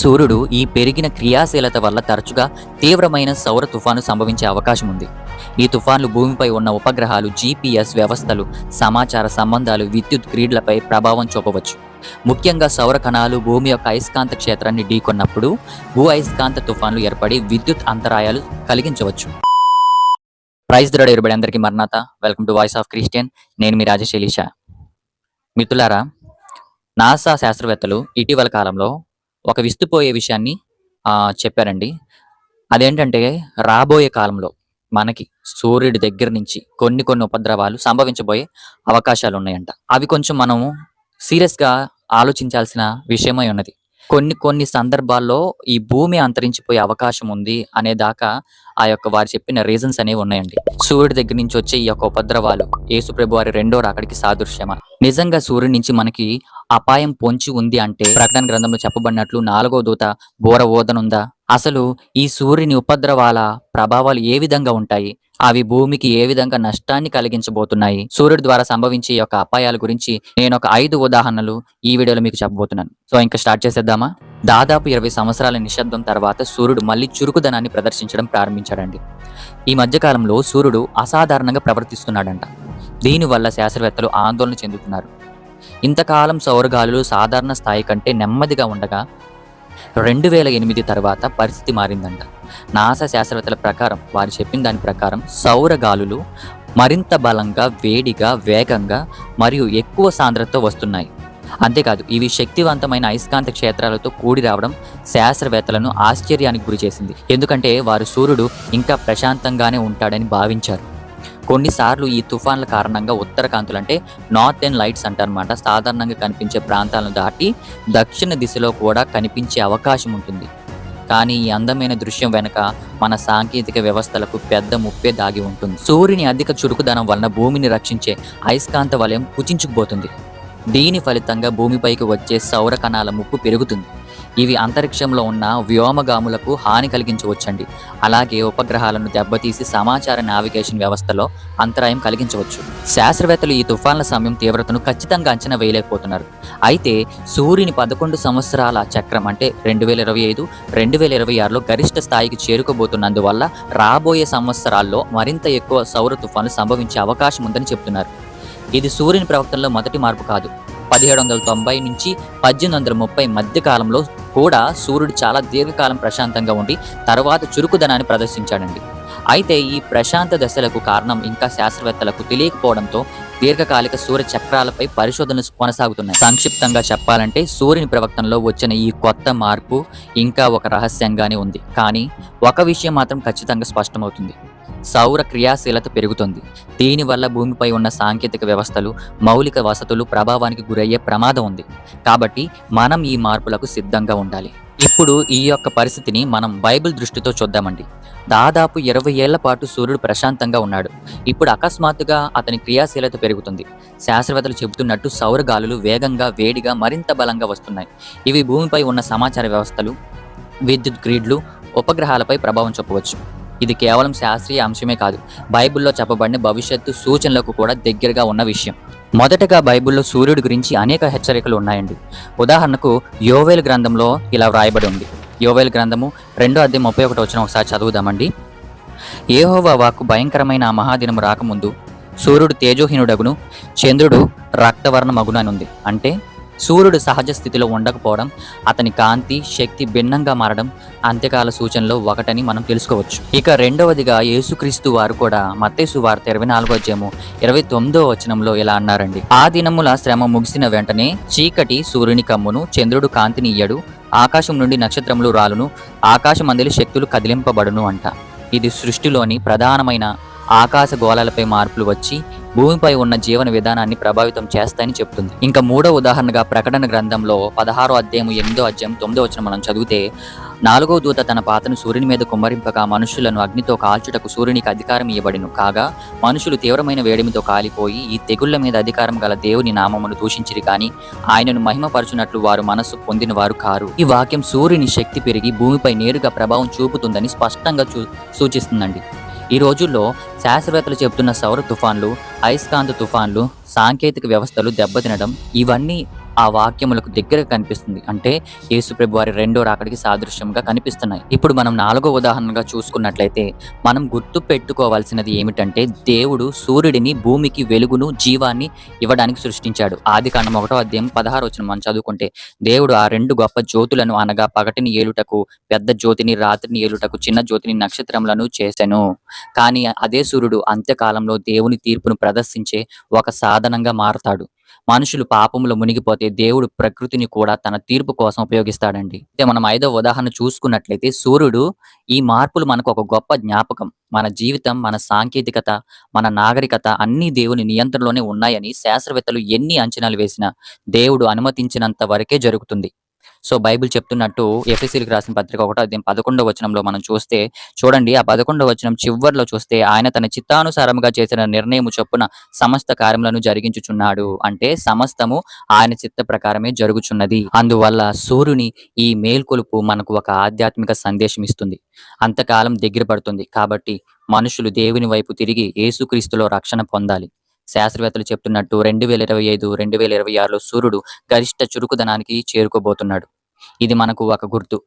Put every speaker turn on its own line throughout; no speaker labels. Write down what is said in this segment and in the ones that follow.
సూర్యుడు ఈ పెరిగిన క్రియాశీలత వల్ల తరచుగా తీవ్రమైన సౌర తుఫాను సంభవించే అవకాశం ఉంది. ఈ తుఫాన్లు భూమిపై ఉన్న ఉపగ్రహాలు జీపీఎస్ వ్యవస్థలు సమాచార సంబంధాలు విద్యుత్ గ్రీడ్లపై ప్రభావం చూపవచ్చు. ముఖ్యంగా సౌర కణాలు భూమి యొక్క అయస్కాంత క్షేత్రాన్ని ఢీకొన్నప్పుడు భూ అయస్కాంత తుఫాన్లు ఏర్పడి విద్యుత్ అంతరాయాలు కలిగించవచ్చు. ప్రైజ్ దొరడ ఇరుబడి అందరికీ మర్నాథ welcome to voice of Christian. నేను మీ రాజశైలిష. మిత్రులారా నాసా శాస్త్రవేత్తలు ఇటీవల కాలంలో ఒక విస్తుపోయే విషయాన్ని చెప్పారండి. అదేంటంటే రాబోయే కాలంలో మనకి సూర్యుడి దగ్గర నుంచి కొన్ని కొన్ని ఉపద్రవాలు సంభవించబోయే అవకాశాలు ఉన్నాయంట అవి కొంచెం మనము సీరియస్గా ఆలోచించాల్సిన విషయమై ఉన్నది. కొన్ని కొన్ని సందర్భాల్లో ఈ భూమి అంతరించిపోయే అవకాశం ఉంది అనే దాకా ఆ యొక్క వారు చెప్పిన రీజన్స్ అనేవి ఉన్నాయండి. సూర్యుడి దగ్గర నుంచి వచ్చే ఈ యొక్క ఉపద్రవాలు యేసుప్రభు వారి రెండో రాకడికి సాదృశ్యమా? నిజంగా సూర్యుడి నుంచి మనకి అపాయం పొంచి ఉంది అంటే ప్రకటన గ్రంథంలో చెప్పబడినట్లు నాలుగో దూత బోర ఓదనుందా? అసలు ఈ సూర్యుని ఉపద్రవాల ప్రభావాలు ఏ విధంగా ఉంటాయి? అవి భూమికి ఏ విధంగా నష్టాన్ని కలిగించబోతున్నాయి? సూర్యుడి ద్వారా సంభవించే యొక్క అపాయాల గురించి నేను ఒక ఐదు ఉదాహరణలు ఈ వీడియోలో మీకు చెప్పబోతున్నాను. సో ఇంకా స్టార్ట్ చేసేద్దామా? దాదాపు ఇరవై సంవత్సరాల నిశ్శబ్దం తర్వాత సూర్యుడు మళ్ళీ చురుకుదనాన్ని ప్రదర్శించడం ప్రారంభించాడండి. ఈ మధ్యకాలంలో సూర్యుడు అసాధారణంగా ప్రవర్తిస్తున్నాడంట. దీనివల్ల శాస్త్రవేత్తలు ఆందోళన చెందుతున్నారు. ఇంతకాలం సౌరగాలులు సాధారణ స్థాయి కంటే నెమ్మదిగా ఉండగా రెండు వేల ఎనిమిది తర్వాత పరిస్థితి మారిందంట. నాసా శాస్త్రవేత్తల ప్రకారం వారు చెప్పిన దాని ప్రకారం సౌరగాలులు మరింత బలంగా వేడిగా వేగంగా మరియు ఎక్కువ సాంద్రతతో వస్తున్నాయి. అంతేకాదు ఇవి శక్తివంతమైన అయస్కాంత క్షేత్రాలతో కూడి రావడం శాస్త్రవేత్తలను ఆశ్చర్యానికి గురి చేసింది ఎందుకంటే వారు సూర్యుడు ఇంకా ప్రశాంతంగానే ఉంటాడని భావించారు. కొన్నిసార్లు ఈ తుఫాన్ల కారణంగా ఉత్తర కాంతులు అంటే నార్త్ అండ్ లైట్స్ అంటారనమాట సాధారణంగా కనిపించే ప్రాంతాలను దాటి దక్షిణ దిశలో కూడా కనిపించే అవకాశం ఉంటుంది. కానీ ఈ అందమైన దృశ్యం వెనుక మన సాంకేతిక వ్యవస్థలకు పెద్ద ముప్పే దాగి ఉంటుంది. సూర్యుని అధిక చురుకుదనం వలన భూమిని రక్షించే అయస్కాంత వలయం కుచించుకుపోతుంది. దీని ఫలితంగా భూమిపైకి వచ్చే సౌర కణాల ముప్పు పెరుగుతుంది. ఇవి అంతరిక్షంలో ఉన్న వ్యోమగాములకు హాని కలిగించవచ్చండి. అలాగే ఉపగ్రహాలను దెబ్బతీసి సమాచార నావిగేషన్ వ్యవస్థలో అంతరాయం కలిగించవచ్చు. శాస్త్రవేత్తలు ఈ తుఫాన్ల సమయం తీవ్రతను ఖచ్చితంగా అంచనా వేయలేకపోతున్నారు. అయితే సూర్యుని పదకొండు సంవత్సరాల చక్రం అంటే రెండు వేల ఇరవై ఐదు రెండు వేల ఇరవై ఆరులో గరిష్ట స్థాయికి చేరుకోబోతున్నందువల్ల రాబోయే సంవత్సరాల్లో మరింత ఎక్కువ సౌర తుఫాన్లు సంభవించే అవకాశం ఉందని చెబుతున్నారు ఇది సూర్యుని ప్రవర్తనలో మొదటి మార్పు కాదు. పదిహేడు వందల తొంభై నుంచి పద్దెనిమిది వందల ముప్పై మధ్య కాలంలో కూడా సూర్యుడు చాలా దీర్ఘకాలం ప్రశాంతంగా ఉండి తర్వాత చురుకుదనాన్ని ప్రదర్శించాడండి. అయితే ఈ ప్రశాంత దశలకు కారణం ఇంకా శాస్త్రవేత్తలకు తెలియకపోవడంతో దీర్ఘకాలిక సూర్య చక్రాలపై పరిశోధనలు కొనసాగుతున్నాయి. సంక్షిప్తంగా చెప్పాలంటే సూర్యుని ప్రవర్తనలో వచ్చిన ఈ కొత్త మార్పు ఇంకా ఒక రహస్యంగానే ఉంది. కానీ ఒక విషయం మాత్రం ఖచ్చితంగా స్పష్టమవుతుంది. సౌర క్రియాశీలత పెరుగుతుంది. దీనివల్ల భూమిపై ఉన్న సాంకేతిక వ్యవస్థలు మౌలిక వసతులు ప్రభావానికి గురయ్యే ప్రమాదం ఉంది. కాబట్టి మనం ఈ మార్పులకు సిద్ధంగా ఉండాలి. ఇప్పుడు ఈ యొక్క పరిస్థితిని మనం బైబిల్ దృష్టితో చూద్దామండి. దాదాపు ఇరవై ఏళ్ళ పాటు సూర్యుడు ప్రశాంతంగా ఉన్నాడు. ఇప్పుడు అకస్మాత్తుగా అతని క్రియాశీలత పెరుగుతుంది. శాస్త్రవేత్తలు చెబుతున్నట్టు సౌర గాలులు వేగంగా వేడిగా మరింత బలంగా వస్తున్నాయి. ఇవి భూమిపై ఉన్న సమాచార వ్యవస్థలు విద్యుత్ గ్రిడ్లు ఉపగ్రహాలపై ప్రభావం చూపవచ్చు. ఇది కేవలం శాస్త్రీయ అంశమే కాదు బైబిల్లో చెప్పబడిన భవిష్యత్తు సూచనలకు కూడా దగ్గరగా ఉన్న విషయం. మొదటగా బైబిల్లో సూర్యుడి గురించి అనేక హెచ్చరికలు ఉన్నాయండి. ఉదాహరణకు యోవేల్ గ్రంథంలో ఇలా వ్రాయబడి ఉంది. యోవేల్ గ్రంథము రెండో అద్దె ముప్పై ఒకటి వచ్చిన ఒకసారి చదువుదామండి. ఏహోవా వాకు భయంకరమైన ఆ మహాదినము రాకముందు సూర్యుడు తేజోహీనుడగును చంద్రుడు రక్తవర్ణ మగుననుంది అంటే సూర్యుడు సహజ స్థితిలో ఉండకపోవడం అతని కాంతి శక్తి భిన్నంగా మారడం అంత్యకాల సూచనలో ఒకటని మనం తెలుసుకోవచ్చు. ఇక రెండవదిగా యేసుక్రీస్తు వారు కూడా మత్తేసు వార్త ఇరవై నాలుగో అధ్యాయము ఇరవై తొమ్మిదో వచనంలో ఇలా అన్నారండి. ఆ దినముల శ్రమ ముగిసిన వెంటనే చీకటి సూర్యుని కమ్మును చంద్రుడు కాంతిని ఇయ్యడు ఆకాశం నుండి నక్షత్రములు రాలును ఆకాశమందలి శక్తులు కదిలింపబడును అంట. ఇది సృష్టిలోని ప్రధానమైన ఆకాశ గోళాలపై మార్పులు వచ్చి భూమిపై ఉన్న జీవన విధానాన్ని ప్రభావితం చేస్తాయని చెప్తుంది. ఇంకా మూడో ఉదాహరణగా ప్రకటన గ్రంథంలో పదహారో అధ్యాయం ఎనిమిదో అధ్యాయం తొమ్మిదో వచ్చిన మనం చదివితే నాలుగో దూత తన పాతను సూర్యుని మీద కుమ్మరింపగా మనుషులను అగ్నితో కాల్చుటకు సూర్యునికి అధికారం ఇవ్వబడిను. కాగా మనుషులు తీవ్రమైన వేడిమితో కాలిపోయి ఈ తెగుళ్ళ మీద అధికారం గల దేవుని నామమును దూషించిరి కానీ ఆయనను మహిమపరచునట్లు వారు మనస్సు పొందిన వారు కారు. ఈ వాక్యం సూర్యుని శక్తి పెరిగి భూమిపై నేరుగా ప్రభావం చూపుతుందని స్పష్టంగా చూ సూచిస్తుందండి. ఈ రోజుల్లో శాస్త్రవేత్తలు చెబుతున్న సౌర తుఫాన్లు అయస్కాంత తుఫాన్లు సాంకేతిక వ్యవస్థలు దెబ్బతినడం ఇవన్నీ ఆ వాక్యములకు దగ్గరగా కనిపిస్తుంది. అంటే యేసుప్రభు వారి రెండో రాకడికి సాదృశ్యంగా కనిపిస్తున్నాయి. ఇప్పుడు మనం నాలుగో ఉదాహరణగా చూసుకున్నట్లయితే మనం గుర్తు పెట్టుకోవాల్సినది ఏమిటంటే దేవుడు సూర్యుడిని భూమికి వెలుగును జీవాన్ని ఇవ్వడానికి సృష్టించాడు. ఆది కాండం ఒకటో అధ్యాయం పదహారు వచ్చిన మనం చదువుకుంటే దేవుడు ఆ రెండు గొప్ప జ్యోతులను అనగా పగటిని ఏలుటకు పెద్ద జ్యోతిని రాత్రిని ఏలుటకు చిన్న జ్యోతిని నక్షత్రములను చేశాను కానీ అదే సూర్యుడు అంత్యకాలంలో దేవుని తీర్పును ప్రదర్శించే ఒక సాధనంగా మారతాడు. మనుషులు పాపంలో మునిగిపోతే దేవుడు ప్రకృతిని కూడా తన తీర్పు కోసం ఉపయోగిస్తాడండి. అయితే మనం ఐదో ఉదాహరణ చూసుకున్నట్లయితే సూర్యుడు ఈ మార్పులు మనకు ఒక గొప్ప జ్ఞాపకం. మన జీవితం మన సాంకేతికత మన నాగరికత అన్ని దేవుని నియంత్రణలోనే ఉన్నాయని శాస్త్రవేత్తలు ఎన్ని అంచనాలు వేసినా దేవుడు అనుమతించినంత వరకే జరుగుతుంది. సో బైబిల్ చెప్తున్నట్టు ఎఫ్ఎస్సీలకు రాసిన పత్రిక ఒకటో అధ్యాయం పదకొండవ వచనంలో మనం చూస్తే చూడండి ఆ పదకొండవ వచనం చివర్లో చూస్తే ఆయన తన చిత్తానుసారముగా చేసిన నిర్ణయం చొప్పున సమస్త కార్యములను జరిగించుచున్నాడు. అంటే సమస్తము ఆయన చిత్త ప్రకారమే జరుగుచున్నది. అందువల్ల సూర్యుని ఈ మేల్కొలుపు మనకు ఒక ఆధ్యాత్మిక సందేశం ఇస్తుంది. అంతకాలం దగ్గర పడుతుంది. కాబట్టి మనుషులు దేవుని వైపు తిరిగి యేసుక్రీస్తులో రక్షణ పొందాలి. శాస్త్రవేత్తలు చెప్తున్నట్టు రెండు వేల ఇరవై ఐదు రెండు వేల ఇరవై ఆరులో సూర్యుడు గరిష్ట చురుకుదనానికి చేరుకోబోతున్నాడు. ఇది మనకు ఒక గుర్తు.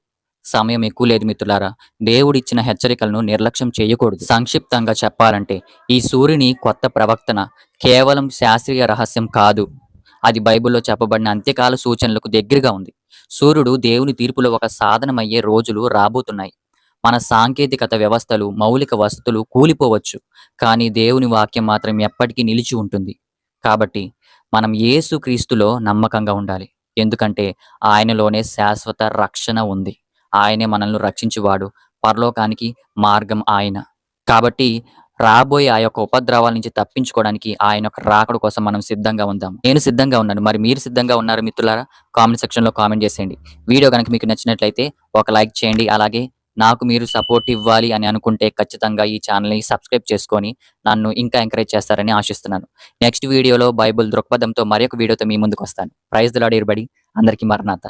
సమయం ఎక్కువ లేదు మిత్రులారా. దేవుడిచ్చిన హెచ్చరికలను నిర్లక్ష్యం చేయకూడదు. సంక్షిప్తంగా చెప్పాలంటే ఈ సూర్యుని కొత్త ప్రవక్తన కేవలం శాస్త్రీయ రహస్యం కాదు. అది బైబిల్లో చెప్పబడిన అంత్యకాల సూచనలకు దగ్గరగా ఉంది. సూర్యుడు దేవుని తీర్పులో ఒక సాధనమయ్యే రోజులు రాబోతున్నాయి. మన సాంకేతికత వ్యవస్థలు మౌలిక వసతులు కూలిపోవచ్చు. కానీ దేవుని వాక్యం మాత్రం ఎప్పటికీ నిలిచి ఉంటుంది. కాబట్టి మనం యేసు క్రీస్తులో నమ్మకంగా ఉండాలి. ఎందుకంటే ఆయనలోనే శాశ్వత రక్షణ ఉంది. ఆయనే మనల్ని రక్షించువాడు. పరలోకానికి మార్గం ఆయన. కాబట్టి రాబోయే ఆ యొక్క ఉపద్రవాల నుంచి తప్పించుకోవడానికి ఆయన యొక్క రాకడ కోసం మనం సిద్ధంగా ఉందాం నేను సిద్ధంగా ఉన్నాను. మరి మీరు సిద్ధంగా ఉన్నారు మిత్రులారా? కామెంట్ సెక్షన్లో కామెంట్ చేసేయండి. వీడియో కనుక మీకు నచ్చినట్లయితే ఒక లైక్ చేయండి. అలాగే నాకు మీరు సపోర్ట్ ఇవ్వాలి అని అనుకుంటే ఖచ్చితంగా ఈ ఛానల్ని సబ్స్క్రైబ్ చేసుకొని నన్ను ఇంకా ఎంకరేజ్ చేస్తారని ఆశిస్తున్నాను. నెక్స్ట్ వీడియోలో బైబుల్ దృక్పథంతో మరొక వీడియోతో మీ ముందుకు వస్తాను. ప్రైజ్ దిలాడేరుబడి అందరికీ మరణాత.